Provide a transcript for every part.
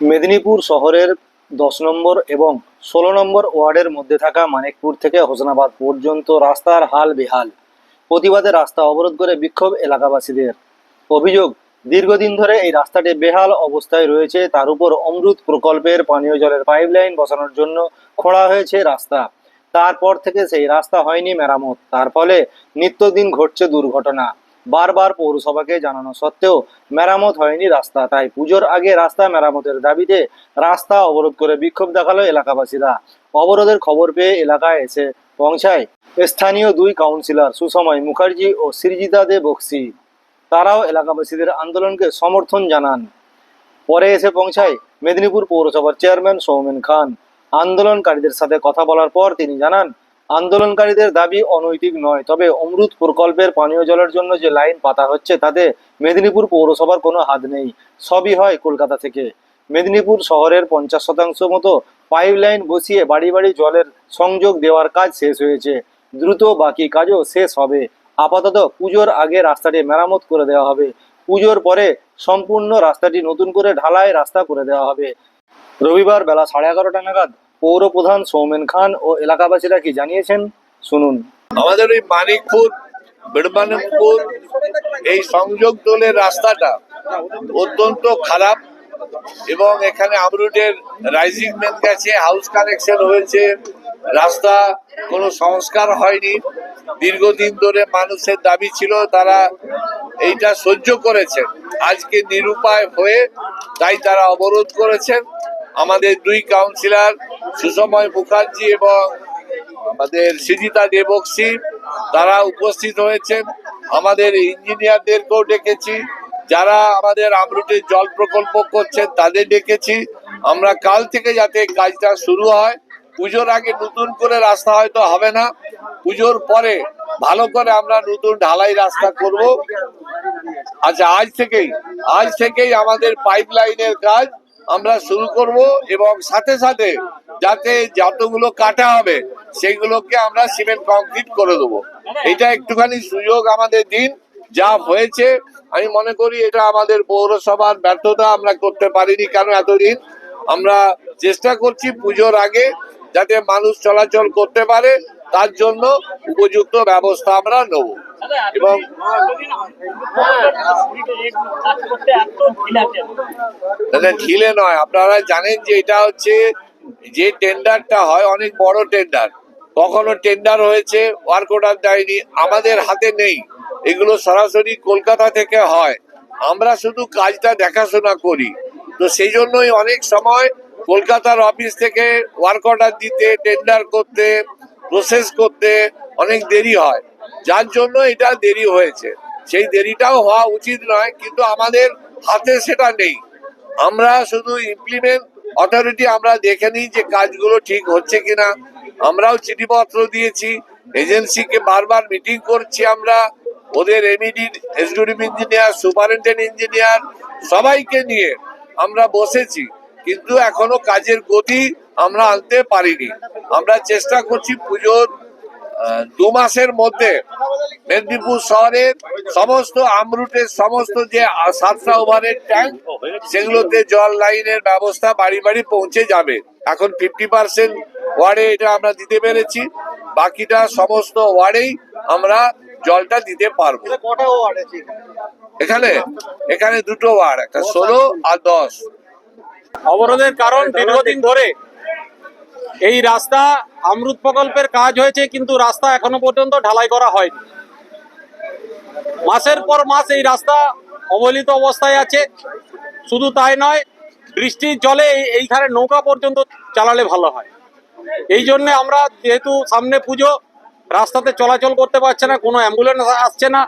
মেদিনীপুর শহরের দশ নম্বর এবং ষোলো নম্বর ওয়ার্ডের মধ্যে থাকা মানিকপুর থেকে হোসনাবাদ পর্যন্ত রাস্তার হাল বেহাল। প্রতিবাদে রাস্তা অবরোধ করে বিক্ষোভ এলাকাবাসীদের। অভিযোগ, দীর্ঘদিন ধরে এই রাস্তাটি বেহাল অবস্থায় রয়েছে, তার উপর অমৃত প্রকল্পের পানীয় জলের পাইপলাইন বসানোর জন্য খোঁড়া হয়েছে রাস্তা। তারপর থেকে সেই রাস্তা হয়নি মেরামত, তার ফলে নিত্যদিন ঘটছে দুর্ঘটনা। বারবার পৌরসভাকে জানানো সত্ত্বেও মেরামত হয়নি রাস্তা। তাই পুজোর আগে রাস্তা মেরামতের দাবিতে রাস্তা অবরোধ করে বিক্ষোভ দেখাল এলাকাবাসীরা। অবরোধের খবর পেয়ে এলাকায় এসে পৌঁছায় স্থানীয় দুই কাউন্সিলর সুসময় মুখার্জি ও সৃজিতা দে বক্সি। তারাও এলাকাবাসীদের আন্দোলনকে সমর্থন জানান। পরে এসে পৌঁছায় মেদিনীপুর পৌরসভার চেয়ারম্যান সৌমেন খান। আন্দোলনকারীদের সাথে কথা বলার পর তিনি জানান আন্দোলনকারীদের দাবি অনৈতিক নয়, তবে অমৃত প্রকল্পের পানীয় জলের জন্য যে লাইন পাতা হচ্ছে, তাতে মেদিনীপুর পৌরসভার কোনো হাত নেই। সবই হয় কলকাতা থেকে। মেদিনীপুর শহরের পঞ্চাশ শতাংশ মতো পাইপ লাইন বসিয়ে বাড়ি বাড়ি জলের সংযোগ দেওয়ার কাজ শেষ হয়েছে। দ্রুত বাকি কাজও শেষ হবে। আপাতত পুজোর আগে রাস্তাটি মেরামত করে দেওয়া হবে। পুজোর পরে সম্পূর্ণ রাস্তাটি নতুন করে ঢালাই রাস্তা করে দেওয়া হবে। রবিবার বেলা সাড়ে এগারোটা নাগাদ পৌর প্রধান সৌমেন খান ও এলাকাবাসীরা কি জানিয়েছেন? শুনুন। আমাদের ওই মানিকপুর বিড়মানিকপুর এই সংযোগ দলের রাস্তাটা অত্যন্ত খারাপ এবং এখানে আমরুটের রাইজিং ম্যান গেছে হাউস কানেকশন হয়েছে, রাস্তা কোনো সংস্কার হয়নি। দীর্ঘদিন ধরে মানুষের দাবি ছিল তারা এইটা সহ্য করেছেন। আজকে নিরুপায় হয়ে তাই তারা অবরোধ করেছেন। আমাদের দুই কাউন্সিলর সুষময় মুখার্জি এবং আমাদের সিজিতা দেবক্সি, তারা উপস্থিত হয়েছেন। আমাদের ইঞ্জিনিয়ারদেরকেও ডেকেছি। যারা আমাদের আমরুটের জল প্রকল্প করছেন, তাদের ডেকেছি। আমরা কাল থেকে যাতে কাজটা শুরু হয়। পুজোর আগে নতুন করে রাস্তা হয়তো হবে না। পুজোর পরে ভালো করে আমরা নতুন ঢালাই রাস্তা করব। আচ্ছা আজ থেকেই আজ থেকেই আমাদের পাইপ লাইনের কাজ আমরা শুরু করব এবং সাথে সাথে যাতে যতগুলো কাটা হবে, সেগুলোকে আমরা সিমেন্ট, কংক্রিট করে দেবো। এটা একটুখানি সুযোগ আমাদের দিন, যা হয়েছে। আমি মনে করি এটা আমাদের পৌরসভার ব্যর্থতা, আমরা করতে পারিনি কেন এতদিন। আমরা চেষ্টা করছি পুজোর আগে যাতে মানুষ চলাচল করতে পারে, তার জন্য উপযুক্ত ব্যবস্থা আমরা নেব। এবং ঢিলে নয়। আপনারা জানেন যে এটা হচ্ছে যে টেন্ডারটা হয়, অনেক বড় টেন্ডার। কখনো টেন্ডার হয়েছে ওয়ার্ক অর্ডার দেয়নি, আমাদের হাতে নেই। এগুলো সরাসরি কলকাতা থেকে হয়। আমরা শুধু কাজটা দেখাশোনা করি। তো সেই জন্যই অনেক সময় কলকাতার অফিস থেকে ওয়ার্ক অর্ডার দিতে, টেন্ডার করতে, প্রসেস করতে অনেক দেরি হয়। যার জন্য এটা দেরি হয়েছে। সেই দেরিটাও হওয়া উচিত নয়, কিন্তু আমাদের হাতে সেটা নেই। আমরা শুধু ইমপ্লিমেন্ট অথরিটি আমরা দেখে নিই যে কাজগুলো ঠিক হচ্ছে কিনা। আমরাও চিঠিপত্র দিয়েছি এজেন্সিকে বারবার মিটিং করছি আমরা। ওদের MED executive engineer superintendent engineer সবাইকে নিয়ে আমরা বসেছি, কিন্তু এখনও কাজের গতি আমরা আনতে পারিনি। আমরা চেষ্টা করছি পুজোর দু মাসের মধ্যে মেদিনীপুর শহরের সমস্ত আমরুটের সমস্ত যে সাতটা ওভারের ট্যাঙ্ক সেগুলোতে জল লাইনের ব্যবস্থা বাড়ি বাড়ি পৌঁছে যাবে। এখন ফিফটি পার্সেন্ট ওয়ার্ডে এটা আমরা দিতে পেরেছি। বাকিটা সমস্ত ওয়ার্ডেই আমরা জলটা দিতে পারব। কটা ওয়ার্ড এখানে? এখানে? দুটো ওয়ার্ড একটা ষোলো আর দশ। অবরোধের কারণ দীর্ঘদিন ধরে এই রাস্তা আমরুত প্রকল্পের কাজ হয়েছে, কিন্তু রাস্তা এখনও পর্যন্ত ঢালাই করা হয়নি। মাসের পর মাস এই রাস্তা অবহেলিত অবস্থায় আছে। শুধু তাই নয়, বৃষ্টির জলে এই- এইখানে নৌকা পর্যন্ত চালালে ভালো হয়। এই জন্যে আমরা যেহেতু সামনে পুজো, রাস্তাতে চলাচল করতে পারছে না, কোনো অ্যাম্বুলেন্স আসছে না,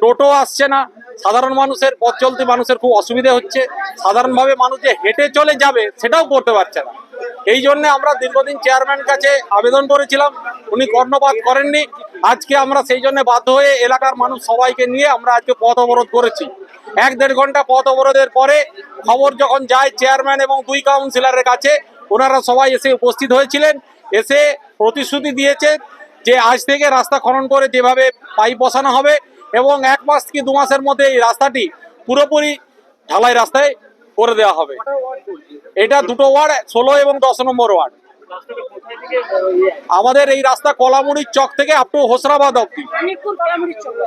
টোটো আসছে না। সাধারণ মানুষের পথ চলতি মানুষের খুব অসুবিধে হচ্ছে। সাধারণভাবে মানুষ যে হেঁটে চলে যাবে, সেটাও করতে পারছে না। এই জন্য আমরা দীর্ঘদিন চেয়ারম্যান কাছে আবেদন করেছিলাম। উনি কর্ণপাত করেননি। আজকে আমরা সেই জন্য বাধ্য হয়ে এলাকার মানুষ সবাইকে নিয়ে আমরা আজকে পথ অবরোধ করেছি। এক দেড় ঘণ্টা পথ অবরোধের পরে খবর যখন যায় চেয়ারম্যান এবং দুই কাউন্সিলরের কাছে, ওনারা সবাই এসে উপস্থিত হয়েছিলেন। এসে প্রতিশ্রুতি দিয়েছে যে আজ থেকে রাস্তা খনন করে যেভাবে পাইপ বসানো হবে এবং এক মাস কি দু মাসের মধ্যে এই রাস্তাটি পুরোপুরি ঢালাই রাস্তায় করে দেওয়া হবে। এটা দুটো ওয়ার্ড ষোলো এবং দশ নম্বর ওয়ার্ড। আমাদের এই রাস্তা কলামুড়ির চক থেকে আপ টু হোসরাবাদ অব্দি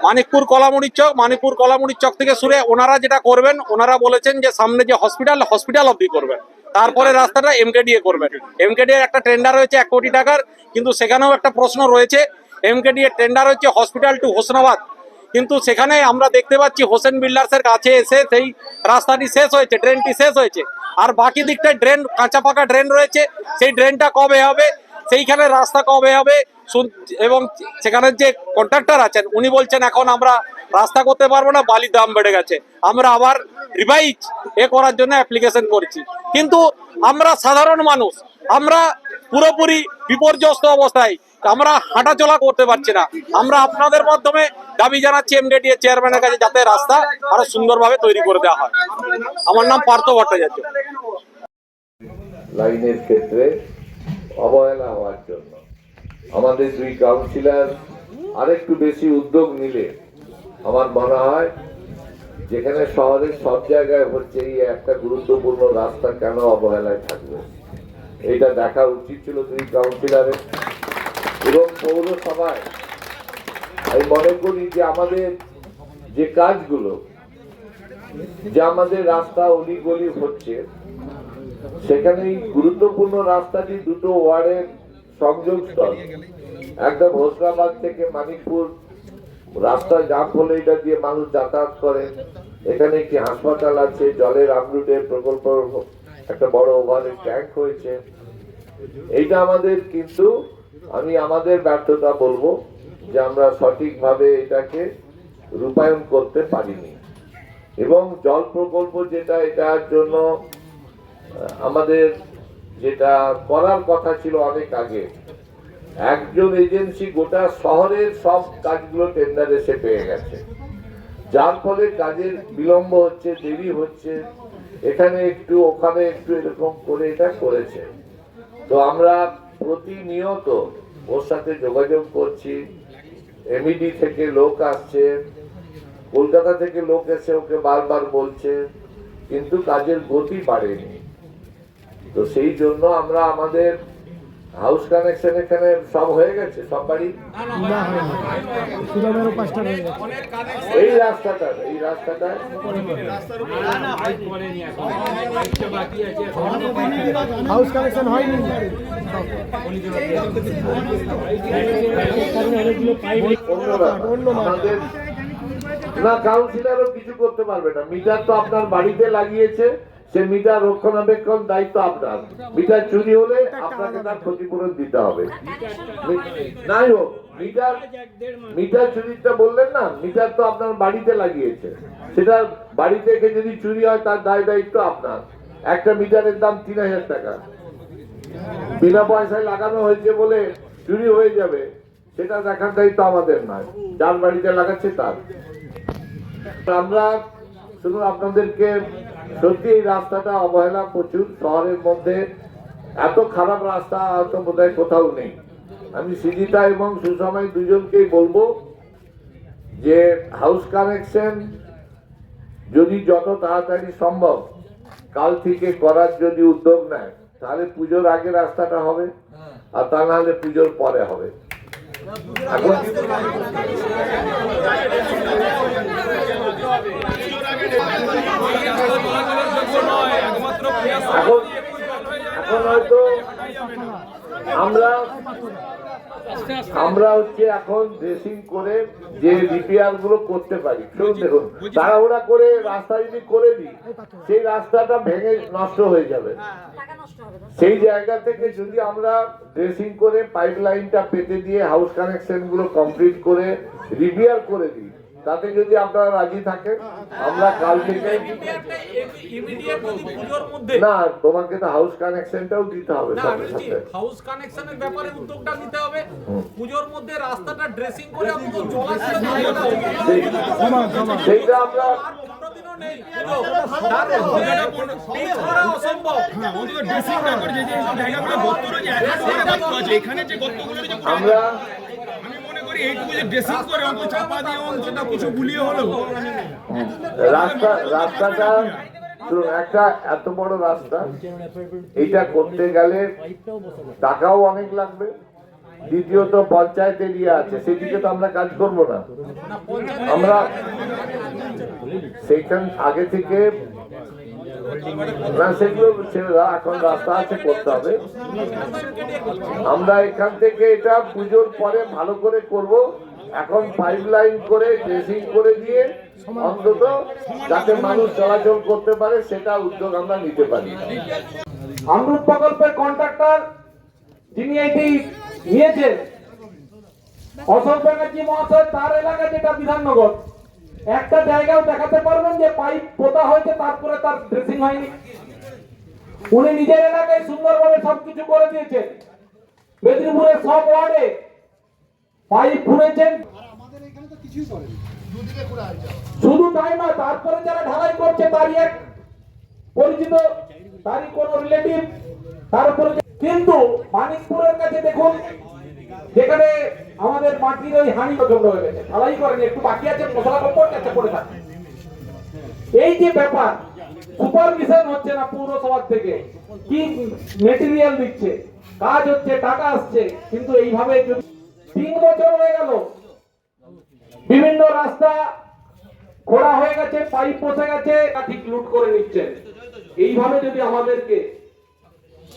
মানিকপুর কলামুড়ির চক। মানিকপুর কলামুড়ির চক থেকে শুরু ওনারা যেটা করবেন ওনারা বলেছেন যে সামনে যে হসপিটাল হসপিটাল অব্দি করবেন। তারপরে রাস্তাটা এমকেডিএ করবেন। এমকেডিএ একটা টেন্ডার হয়েছে এক কোটি টাকার কিন্তু সেখানেও একটা প্রশ্ন রয়েছে। এমকেডিএ টেন্ডার হচ্ছে হসপিটাল টু হোসনাবাদ কিন্তু সেখানে আমরা দেখতে পাচ্ছি হোসেন বিল্ডার্সের কাছে এসে সেই রাস্তাটি শেষ হয়েছে ট্রেনটি শেষ হয়েছে। আর বাকি দিকটায় ড্রেন কাঁচা পাকা ড্রেন রয়েছে, সেই ড্রেনটা কবে হবে, সেইখানে রাস্তা কবে হবে এবং সেখানের যে কন্ট্রাক্টর আছেন, উনি বলছেন এখন আমরা রাস্তা করতে পারব না বালির দাম বেড়ে গেছে। আমরা আবার রিভাইজ এ করার জন্য অ্যাপ্লিকেশন করছি। কিন্তু আমরা সাধারণ মানুষ, আমরা পুরোপুরি বিপর্যস্ত অবস্থায় আমরা হাঁটাচলা করতে পারছি না। আমরা আপনাদের মাধ্যমে দাবি জানাচ্ছি এমডিডি এর চেয়ারম্যানের কাছে যাতে রাস্তা আরও সুন্দরভাবে তৈরি করে দেওয়া হয়। আমার নাম পার্থ ভট্টাচার্য। লাইনের ক্ষেত্রে অবহেলা হওয়ার জন্য আমাদের দুই কাউন্সিলর আরেকটু বেশি উদ্যোগ নিলে আমার মনে হয় যেখানে শহরের সব জায়গায় হচ্ছে এই একটা গুরুত্বপূর্ণ রাস্তা কেন অবহেলায় থাকবে? এটা দেখা উচিত ছিল দুই কাউন্সিলরের। এবং পৌরসভায় আমি মনে করি যে আমাদের যে কাজগুলো, যে আমাদের রাস্তা অলিগলি হচ্ছে সেখানে গুরুত্বপূর্ণ রাস্তাটি দুটো ওয়ার্ডের সংযোগ স্থল। একদম হোসরাবাদ থেকে মানিকপুর, রাস্তা জাম হলে এটা দিয়ে মানুষ যাতায়াত করে। এখানে একটি হাসপাতাল আছে, জলের আমরুটের প্রকল্প, একটা বড় ওভারের ট্যাঙ্ক হয়েছে। এইটা আমাদের কিন্তু আমি আমাদের ব্যর্থতা বলব যে আমরা সঠিকভাবে এটাকে রূপায়ণ করতে পারিনি। এবং জল প্রকল্প যেটা, এটার জন্য আমাদের যেটা করার কথা ছিল অনেক আগে, একজন এজেন্সি গোটা শহরের সব কাজগুলো টেন্ডার এসে পেয়ে গেছে। যার ফলে কাজের বিলম্ব হচ্ছে, দেরি হচ্ছে, এখানে একটু ওখানে একটু এরকম করে এটা করেছে। তো আমরা প্রতিনিয়ত ওর সাথে যোগাযোগ করছি। এমইডি থেকে লোক আসছে। কলকাতা থেকে লোক এসে ওকে বারবার বলছে। কিন্তু কাজের গতি বাড়েনি। তো সেই জন্য আমরা আমাদের হাউস কানেকশন এখানে সব হয়ে গেছে সব বাড়ি? এই রাস্তাটা এই রাস্তাটা? হাউস কানেকশন হয়নি। না কাউন্সিলরও কিছু করতে পারবে না। মিটার তো আপনার বাড়িতে লাগিয়েছে। সে মিটার রক্ষণাবেক্ষণ দায়িত্ব আপনার। মিটার চুরি হলে আপনাকে তার ক্ষতিপূরণ দিতে হবে। নাই হোক, মিটার মিটার চুরিটা বললেন না, মিটার তো আপনার বাড়িতে লাগিয়েছে। সেটা বাড়ি থেকে যদি চুরি হয়, তার দায় দায়িত্ব আপনার। একটা মিটারের দাম তিন হাজার টাকা। বিনা পয়সায় লাগানো হয়েছে বলে চুরি হয়ে যাবে, সেটা দেখার দায়িত্ব আমাদের নয়। যার বাড়িতে লাগাচ্ছে তার। আমরা শুধু আপনাদেরকে সত্যি এই রাস্তাটা অবহেলা প্রচুর। শহরের মধ্যে এত খারাপ রাস্তা হয়তো বোধহয় কোথাও নেই। আমি সিজিতা এবং সুসময় দুজনকেই বলব যে হাউস কানেকশন যদি যত তাড়াতাড়ি সম্ভব কাল থেকে করার যদি উদ্যোগ নেয়, তাহলে পুজোর আগে রাস্তাটা হবে, আর তা না হলে পুজোর পরে হবে। এখন এখন হয়তো আমরা আমরা হচ্ছে এখন ড্রেসিং করে যে রিপেয়ারগুলো করতে পারি। শুনুন দেখুন, তাড়াহুড়া করে রাস্তা যদি করে দিই, সেই রাস্তাটা ভেঙে নষ্ট হয়ে যাবে। সেই জায়গা থেকে যদি আমরা ড্রেসিং করে পাইপ লাইনটা পেতে দিয়ে হাউস কানেকশনগুলো কমপ্লিট করে রিপেয়ার করে দিই তাতে যদি আপনারা রাজি থাকেন আমরা কাল থেকে পুজোর মধ্যে না তোমাকে তো হাউস কানেকশনটাও দিতে হবে না সাথে সাথে হাউস কানেকশনের ব্যাপারে উদ্যোগটা নিতে হবে পুজোর মধ্যে রাস্তাটা ড্রেসিং করে অন্তত জলাশয় সেইটা আমরা আমরা মনে রাস্তাটা একটা এত বড় রাস্তা, এটা করতে গেলে টাকাও অনেক লাগবে। দ্বিতীয়ত, পঞ্চায়েত এরিয়া আছে, সেদিকে তো আমরা কাজ করব না। আমরা সেইখান, আগে থেকে এখন রাস্তা আছে করতে হবে আমরা এখান থেকে এটা পুজোর পরে ভালো করে করব। এখন পাইপ লাইন করে ড্রেসিং করে দিয়ে অন্তত যাতে মানুষ চলাচল করতে পারে, সেটা উদ্যোগ আমরা নিতে পারি। আমরুদ প্রকল্পের কন্ট্রাক্টর যিনি এটি নিয়েছেন, অশোক ব্যানার্জি মহাশয়, তার এলাকা যেটা বিধাননগর। একটা জায়গাও দেখাতে পারবেন যে পাইপ পোতা হয়েছে তারপরে তার ড্রেসিং হয়নি। উনি নিজের এলাকায় সুন্দরভাবে সবকিছু করে দিয়েছেন। মেদিনীপুরের সব ওয়ার্ডে পাইপ খুঁড়েছেন শুধু তাই না তারপরে যারা ঢালাই করছে তারই এক পরিচিত তারই কোন রিলেটিভ তার উপরে কিন্তু মানিকপুরের কাছে দেখুন যেখানে আমাদের মাটির ওই হানি জমা হয়ে গেছে। ঢালাই করেনি, একটু বাকি আছে, মশলা কম্পোর্ট কাছে পড়ে থাকে। এই যে ব্যাপার, সুপারভিশন হচ্ছে না পৌরসভার থেকে। কি মেটেরিয়াল দিচ্ছে? কাজ হচ্ছে, টাকা আসছে, কিন্তু এইভাবে যদি তিন বছর হয়ে গেল, বিভিন্ন রাস্তা খোঁড়া হয়ে গেছে, পাইপ বসে গেছে ঠিক লুট করে নিচ্ছেন। এইভাবে যদি আমাদেরকে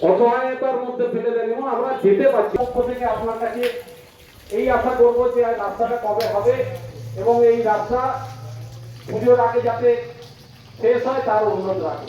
অসহায়তার মধ্যে ফেলে দেন এবং আমরা যেতে পারছি পক্ষ থেকে আপনার কাছে এই আশা করব যে রাস্তাটা কবে হবে এবং এই রাস্তা পুজোর আগে যাতে শেষ হয়, তার অনুরোধ রাখব।